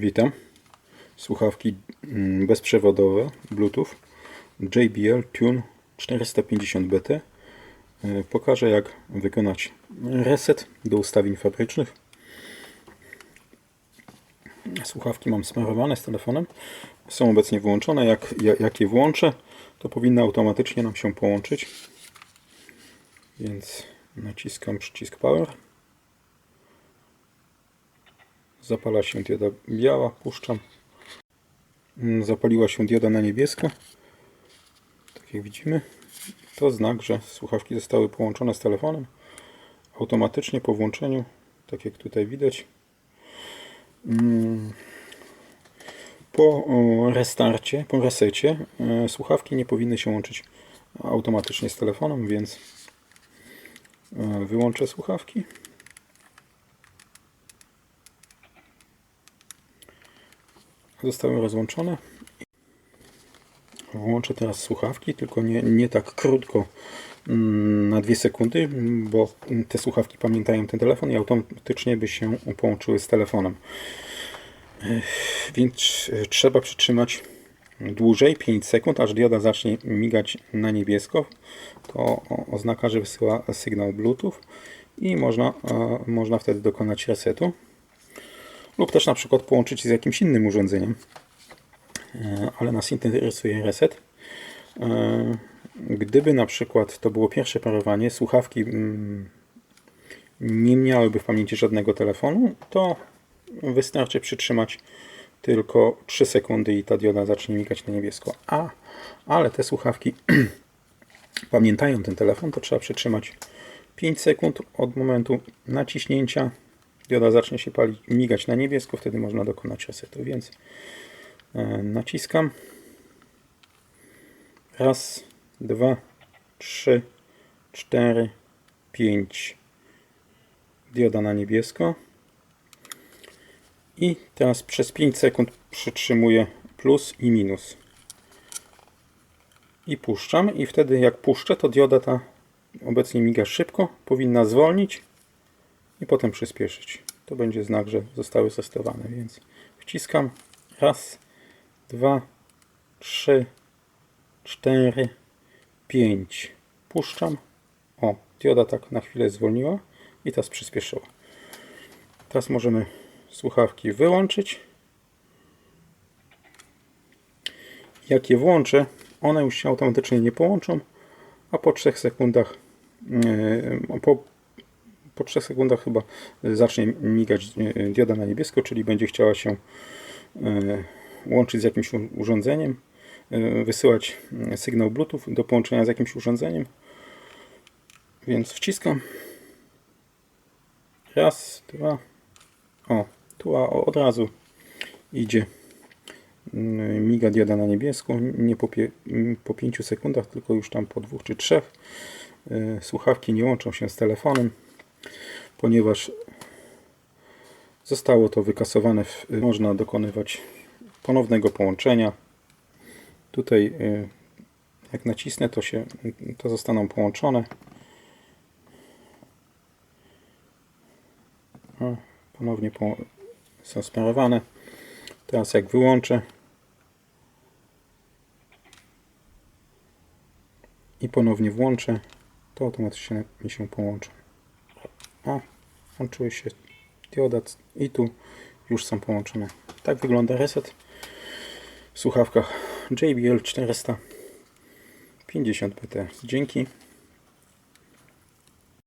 Witam. Słuchawki mm, bezprzewodowe Bluetooth JBL Tune 450BT. E, Pokażę jak wykonać reset do ustawień fabrycznych. Słuchawki mam smarowane z telefonem. Są obecnie wyłączone. Jak, jak, jak je włączę, to powinny automatycznie nam się połączyć. Więc naciskam przycisk Power. Zapala się dioda biała, puszczam. Mm, Zapaliła się dioda na niebiesko. Tak jak widzimy. To znak, że słuchawki zostały połączone z telefonem. Automatycznie po włączeniu, tak jak tutaj widać. Mm, Po restarcie, po resecie e, słuchawki nie powinny się łączyć automatycznie z telefonem, więc e, wyłączę słuchawki. Zostały rozłączone. Włączę teraz słuchawki, tylko nie, nie tak krótko mm, na dwie sekundy, bo te słuchawki pamiętają ten telefon i automatycznie by się połączyły z telefonem. Więc e, trzeba przytrzymać dłużej, 5 sekund, aż dioda zacznie migać na niebiesko. To oznaka, że wysyła sygnał Bluetooth i można, e, można wtedy dokonać resetu lub też na przykład połączyć z jakimś innym urządzeniem. E, Ale nas interesuje reset. E, Gdyby na przykład to było pierwsze parowanie, słuchawki mm, nie miałyby w pamięci żadnego telefonu, to wystarczy przytrzymać tylko 3 sekundy i ta dioda zacznie migać na niebiesko. A, ale te słuchawki pamiętają ten telefon, to trzeba przytrzymać 5 sekund od momentu naciśnięcia dioda zacznie się palić, migać na niebiesko, wtedy można dokonać resetu, więc e, naciskam. Raz, dwa, trzy, cztery, pięć. Dioda na niebiesko. I teraz przez 5 sekund przytrzymuję plus i minus. I puszczam. I wtedy jak puszczę, to dioda ta obecnie miga szybko. Powinna zwolnić i potem przyspieszyć. To będzie znak, że zostały zestowane, więc wciskam. Raz, dwa, trzy, cztery, pięć. Puszczam. O, dioda tak na chwilę zwolniła i teraz przyspieszyła. Teraz możemy słuchawki wyłączyć. Jak je włączę, one już się automatycznie nie połączą, a po 3 sekundach yy, po po 3 sekundach chyba zacznie migać e, dioda na niebiesko, czyli będzie chciała się e, łączyć z jakimś urządzeniem, wysyłać sygnał Bluetooth do połączenia z jakimś urządzeniem. Więc wciskam. Raz, dwa. O, tu od razu idzie miga dioda na niebiesko, nie po, pie, mm, po 5 sekundach, tylko już tam po dwóch czy trzech. Słuchawki nie łączą się z telefonem ponieważ zostało to wykasowane, w, można dokonywać ponownego połączenia. Tutaj y, jak nacisnę, to się to zostaną połączone. Ponownie po, są sparowane. Teraz jak wyłączę i ponownie włączę, to automatycznie mi się połączy. O, łączyły się dioda i tu już są połączone. Tak wygląda reset w słuchawkach JBL 450 PT. Dzięki.